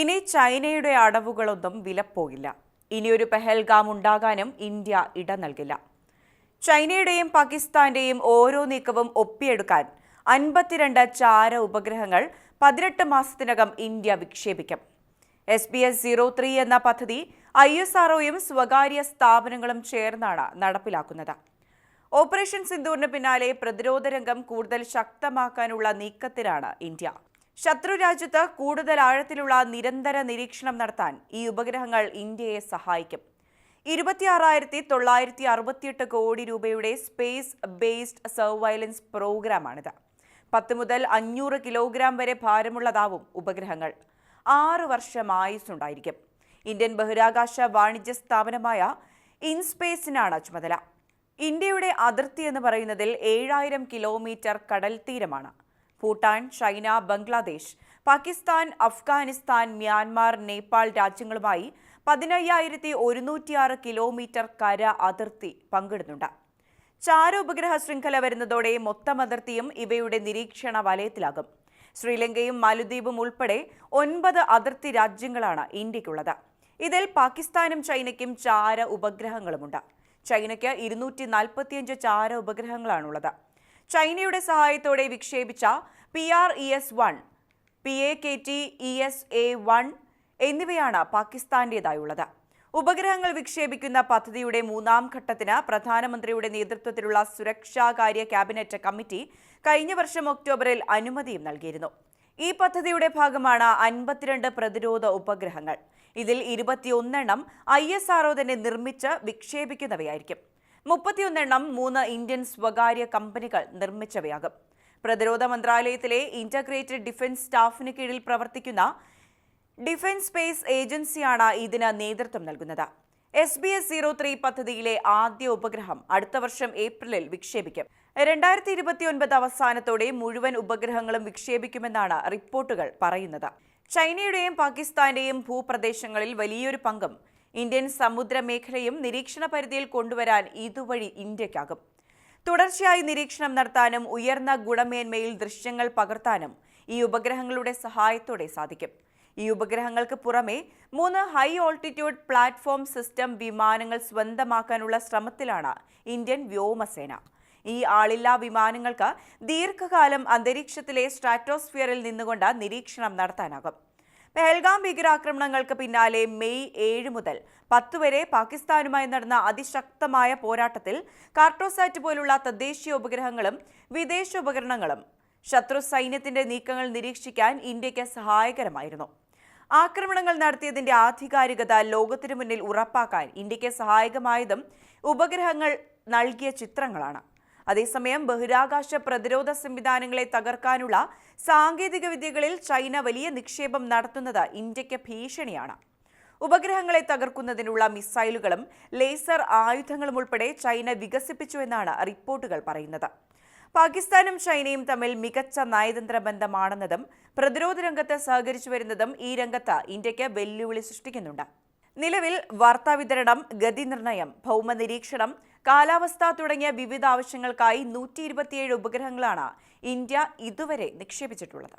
ഇനി ചൈനയുടെ അടവുകളൊന്നും വിലപ്പോകില്ല. ഇനിയൊരു പെഹൽഗാം ഉണ്ടാകാനും ഇന്ത്യ ഇട നൽകില്ല. ചൈനയുടെയും പാകിസ്ഥാന്റെയും ഓരോ നീക്കവും ഒപ്പിയെടുക്കാൻ അൻപത്തിരണ്ട് ചാര ഉപഗ്രഹങ്ങൾ പതിനെട്ട് മാസത്തിനകം India വിക്ഷേപിക്കും. S B S zero three എന്ന പദ്ധതി ഐ എസ് ആർഒയും സ്വകാര്യ സ്ഥാപനങ്ങളും ചേർന്നാണ് നടപ്പിലാക്കുന്നത്. ഓപ്പറേഷൻ സിന്ദൂറിന് പിന്നാലെ പ്രതിരോധ രംഗം കൂടുതൽ ശക്തമാക്കാനുള്ള നീക്കത്തിലാണ് ഇന്ത്യ. ശത്രു രാജ്യത്ത് കൂടുതൽ ആഴത്തിലുള്ള നിരന്തര നിരീക്ഷണം നടത്താൻ ഈ ഉപഗ്രഹങ്ങൾ ഇന്ത്യയെ സഹായിക്കും. ഇരുപത്തിയാറായിരത്തി തൊള്ളായിരത്തി അറുപത്തിയെട്ട് കോടി രൂപയുടെ സ്പേസ് ബേസ്ഡ് സർവൈലൻസ് പ്രോഗ്രാമാണിത് പത്ത് മുതൽ അഞ്ഞൂറ് കിലോഗ്രാം വരെ ഭാരമുള്ളതാവും ഉപഗ്രഹങ്ങൾ. ആറ് വർഷം ആയുസ്സുണ്ടായിരിക്കും. ഇന്ത്യൻ ബഹിരാകാശ വാണിജ്യ സ്ഥാപനമായ ഇൻസ്പേസിനാണ് ചുമതല. ഇന്ത്യയുടെ അതിർത്തി എന്ന് പറയുന്നതിൽ ഏഴായിരം കിലോമീറ്റർ കടൽ തീരമാണ് ഭൂട്ടാൻ ചൈന ബംഗ്ലാദേശ് പാകിസ്ഥാൻ അഫ്ഗാനിസ്ഥാൻ മ്യാൻമാർ നേപ്പാൾ രാജ്യങ്ങളുമായി പതിനയ്യായിരത്തി ഒരുന്നൂറ്റിയാറ് കിലോമീറ്റർ കര അതിർത്തി പങ്കിടുന്നുണ്ട്. ചാര ഉപഗ്രഹ ശൃംഖല വരുന്നതോടെ മൊത്തം അതിർത്തിയും ഇവയുടെ നിരീക്ഷണ വലയത്തിലാകും. ശ്രീലങ്കയും മാലദ്വീപും ഉൾപ്പെടെ ഒൻപത് അതിർത്തി രാജ്യങ്ങളാണ് ഇന്ത്യക്കുള്ളത്. ഇതിൽ പാകിസ്ഥാനും ചൈനയ്ക്കും ചാര ഉപഗ്രഹങ്ങളുമുണ്ട്. ചൈനയ്ക്ക് ഇരുന്നൂറ്റി നാൽപ്പത്തിയഞ്ച് ചാര ഉപഗ്രഹങ്ങളാണുള്ളത്. ചൈനയുടെ സഹായത്തോടെ വിക്ഷേപിച്ച P R E S one P A K T E S A one എന്നിവയാണ് പാകിസ്ഥാന്റേതായുള്ളത്. ഉപഗ്രഹങ്ങൾ വിക്ഷേപിക്കുന്ന പദ്ധതിയുടെ മൂന്നാം ഘട്ടത്തിന് പ്രധാനമന്ത്രിയുടെ നേതൃത്വത്തിലുള്ള സുരക്ഷാകാര്യ ക്യാബിനറ്റ് കമ്മിറ്റി കഴിഞ്ഞ വർഷം ഒക്ടോബറിൽ അനുമതിയും നൽകിയിരുന്നു. ഈ പദ്ധതിയുടെ ഭാഗമാണ് അൻപത്തിരണ്ട് പ്രതിരോധ ഉപഗ്രഹങ്ങൾ. ഇതിൽ ഇരുപത്തിയൊന്നെണ്ണം ഐ എസ് ആർഒ തന്നെ നിർമ്മിച്ച് വിക്ഷേപിക്കുന്നവയായിരിക്കും. മുപ്പത്തിയൊന്നെണ്ണം മൂന്ന് ഇന്ത്യൻ സ്വകാര്യ കമ്പനികൾ നിർമ്മിച്ചവയാകും. പ്രതിരോധ മന്ത്രാലയത്തിലെ ഇന്റഗ്രേറ്റഡ് ഡിഫൻസ് സ്റ്റാഫിന് കീഴിൽ പ്രവർത്തിക്കുന്ന ഡിഫൻസ് സ്പേസ് ഏജൻസിയാണ് ഇതിന് നേതൃത്വം നൽകുന്നത്. S B S zero three പദ്ധതിയിലെ ആദ്യ ഉപഗ്രഹം അടുത്ത വർഷം ഏപ്രിലിൽ വിക്ഷേപിക്കും. രണ്ടായിരത്തി ഇരുപത്തിയൊൻപത് അവസാനത്തോടെ മുഴുവൻ ഉപഗ്രഹങ്ങളും വിക്ഷേപിക്കുമെന്നാണ് റിപ്പോർട്ടുകൾ പറയുന്നത്. ചൈനയുടെയും പാകിസ്ഥാന്റെയും ഭൂപ്രദേശങ്ങളിൽ വലിയൊരു പങ്കും ഇന്ത്യൻ സമുദ്ര മേഖലയും നിരീക്ഷണ പരിധിയിൽ കൊണ്ടുവരാൻ ഇതുവഴി ഇന്ത്യക്കാകും തുടർച്ചയായി നിരീക്ഷണം നടത്താനും ഉയർന്ന ഗുണമേന്മയിൽ ദൃശ്യങ്ങൾ പകർത്താനും ഈ ഉപഗ്രഹങ്ങളുടെ സഹായത്തോടെ സാധിക്കും. ഈ ഉപഗ്രഹങ്ങൾക്ക് പുറമെ മൂന്ന് ഹൈ ഓൾട്ടിറ്റ്യൂഡ് പ്ലാറ്റ്ഫോം സിസ്റ്റം വിമാനങ്ങൾ സ്വന്തമാക്കാനുള്ള ശ്രമത്തിലാണ് ഇന്ത്യൻ വ്യോമസേന. ഈ ആളില്ലാ വിമാനങ്ങൾക്ക് ദീർഘകാലം അന്തരീക്ഷത്തിലെ സ്ട്രാറ്റോസ്ഫിയറിൽ നിന്നുകൊണ്ട് നിരീക്ഷണം നടത്താനാകും. പെഹൽഗാം ഭീകരാക്രമണങ്ങൾക്ക് പിന്നാലെ മെയ് ഏഴ് മുതൽ പത്ത് വരെ പാകിസ്ഥാനുമായി നടന്ന അതിശക്തമായ പോരാട്ടത്തിൽ കാർട്ടോസാറ്റ് പോലുള്ള തദ്ദേശീയ ഉപഗ്രഹങ്ങളും വിദേശ ഉപകരണങ്ങളും ശത്രു സൈന്യത്തിന്റെ നീക്കങ്ങൾ നിരീക്ഷിക്കാൻ ഇന്ത്യയ്ക്ക് സഹായകരമായിരുന്നു. ആക്രമണങ്ങൾ നടത്തിയതിന്റെ ആധികാരികത ലോകത്തിനു മുന്നിൽ ഉറപ്പാക്കാൻ ഇന്ത്യയ്ക്ക് സഹായകമായതും ഉപഗ്രഹങ്ങൾ നൽകിയ ചിത്രങ്ങളാണ്. അതേസമയം ബഹിരാകാശ പ്രതിരോധ സംവിധാനങ്ങളെ തകർക്കാനുള്ള സാങ്കേതിക വിദ്യകളിൽ ചൈന വലിയ നിക്ഷേപം നടത്തുന്നത് ഇന്ത്യയ്ക്ക് ഭീഷണിയാണ്. ഉപഗ്രഹങ്ങളെ തകർക്കുന്നതിനുള്ള മിസൈലുകളും ലേസർ ആയുധങ്ങളും ഉൾപ്പെടെ ചൈന വികസിപ്പിച്ചുവെന്നാണ് റിപ്പോർട്ടുകൾ പറയുന്നത്. പാകിസ്ഥാനും ചൈനയും തമ്മിൽ മികച്ച നയതന്ത്ര ബന്ധമാണെന്നതും പ്രതിരോധ രംഗത്ത് സഹകരിച്ചു വരുന്നതും ഈ രംഗത്ത് ഇന്ത്യയ്ക്ക് വെല്ലുവിളി സൃഷ്ടിക്കുന്നുണ്ട്. നിലവിൽ വാർത്താവിതരണം ഗതി നിർണയം ഭൗമ നിരീക്ഷണം കാലാവസ്ഥ തുടങ്ങിയ വിവിധ ആവശ്യങ്ങൾക്കായി നൂറ്റി ഉപഗ്രഹങ്ങളാണ് ഇന്ത്യ ഇതുവരെ നിക്ഷേപിച്ചിട്ടുള്ളത്.